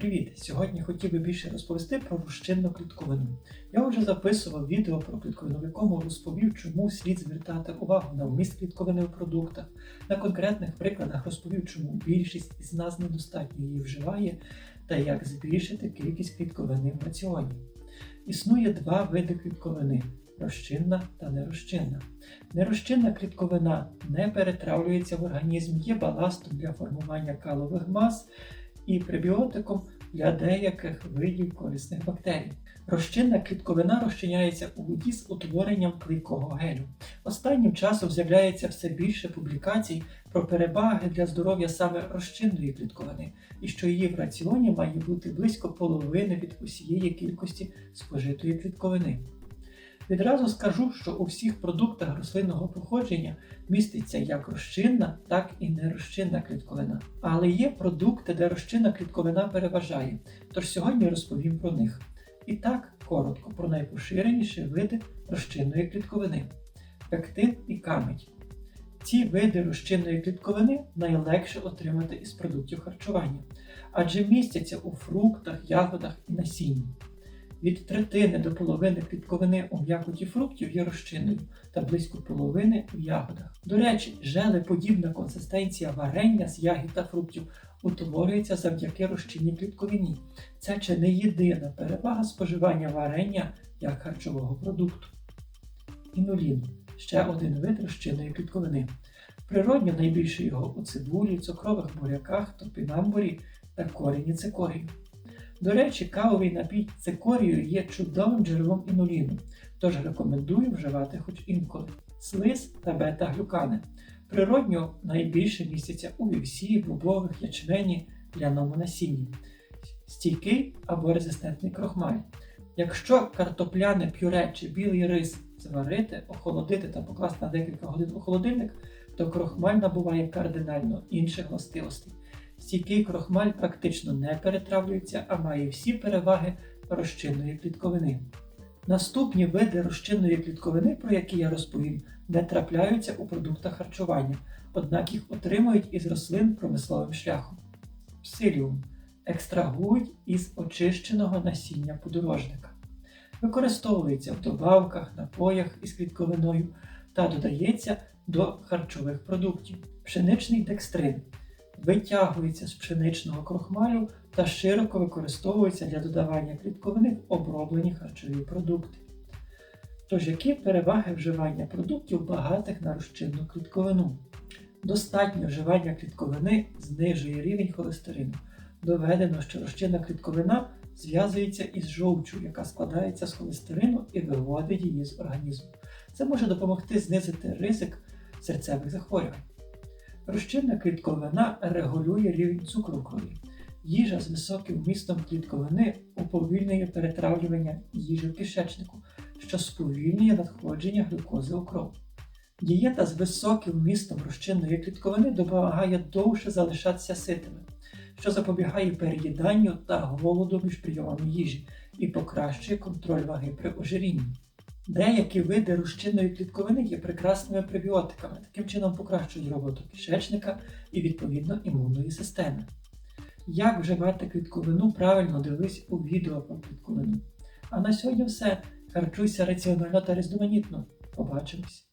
Привіт! Сьогодні хотів би більше розповісти про розчинну клітковину. Я вже записував відео про клітковину, в якому розповів, чому слід звертати увагу на вміст клітковини в продуктах. На конкретних прикладах розповів, чому більшість із нас недостатньо її вживає та як збільшити кількість клітковини в раціоні. Існує два види клітковини розчинна та нерозчинна. Нерозчинна клітковина не перетравлюється в організм, є баластом для формування калових мас і пребіотиком для деяких видів корисних бактерій. Розчинна клітковина розчиняється у воді з утворенням клейкого гелю. Останнім часом з'являється все більше публікацій про переваги для здоров'я саме розчинної клітковини, і що її в раціоні має бути близько половини від усієї кількості спожитої клітковини. Відразу скажу, що у всіх продуктах рослинного походження міститься як розчинна, так і нерозчинна клітковина. Але є продукти, де розчинна клітковина переважає, тож сьогодні розповім про них. І так, коротко про найпоширеніші види розчинної клітковини пектин і камедь. Ці види розчинної клітковини найлегше отримати із продуктів харчування, адже містяться у фруктах, ягодах і насінні. Від третини до половини клітковини у м'якоті фруктів є розчинною та близько половини в ягодах. До речі, желеподібна консистенція варення з ягід та фруктів утворюється завдяки розчинній клітковині. Це чи не єдина перевага споживання варення як харчового продукту. Інулін ще один вид розчинної клітковини. Природньо найбільше його у цибулі, цукрових буряках, топінамбурі та корені цикорію. До речі, кавовий напій цикорію є чудовим джерелом інуліну, тож рекомендую вживати хоч інколи слиз та бета-глюкани. Природньо найбільше містяться у вівсі, бобових, ячмені, ляному насінні, стійкий або резистентний крохмаль. Якщо картопляне пюре чи білий рис зварити, охолодити та покласти на декілька годин у холодильник, то крохмаль набуває кардинально інших властивостей. Стійкий крохмаль практично не перетравлюється, а має всі переваги розчинної клітковини. Наступні види розчинної клітковини, про які я розповім, не трапляються у продуктах харчування, однак їх отримують із рослин промисловим шляхом. Псиліум екстрагують із очищеного насіння подорожника. Використовується в добавках, напоях із клітковиною та додається до харчових продуктів. Пшеничний декстрин витягується з пшеничного крохмалю та широко використовується для додавання клітковини в оброблені харчові продукти. Тож, які переваги вживання продуктів багатих на розчинну клітковину? Достатнє вживання клітковини знижує рівень холестерину. Доведено, що розчинна клітковина зв'язується із жовчю, яка складається з холестерину і виводить її з організму. Це може допомогти знизити ризик серцевих захворювань. Розчинна клітковина регулює рівень цукру крові. Їжа з високим вмістом клітковини уповільнює перетравлювання їжі в кишечнику, що сповільнює надходження глюкози у кров. Дієта з високим вмістом розчинної клітковини допомагає довше залишатися ситими, що запобігає переїданню та голоду між прийомами їжі і покращує контроль ваги при ожирінні. Деякі види розчинної клітковини є прекрасними пребіотиками, таким чином покращують роботу кишечника і відповідно імунної системи. Як вживати клітковину правильно дивись у відео про клітковину. А на сьогодні все. Харчуйся раціонально та різноманітно. Побачимось!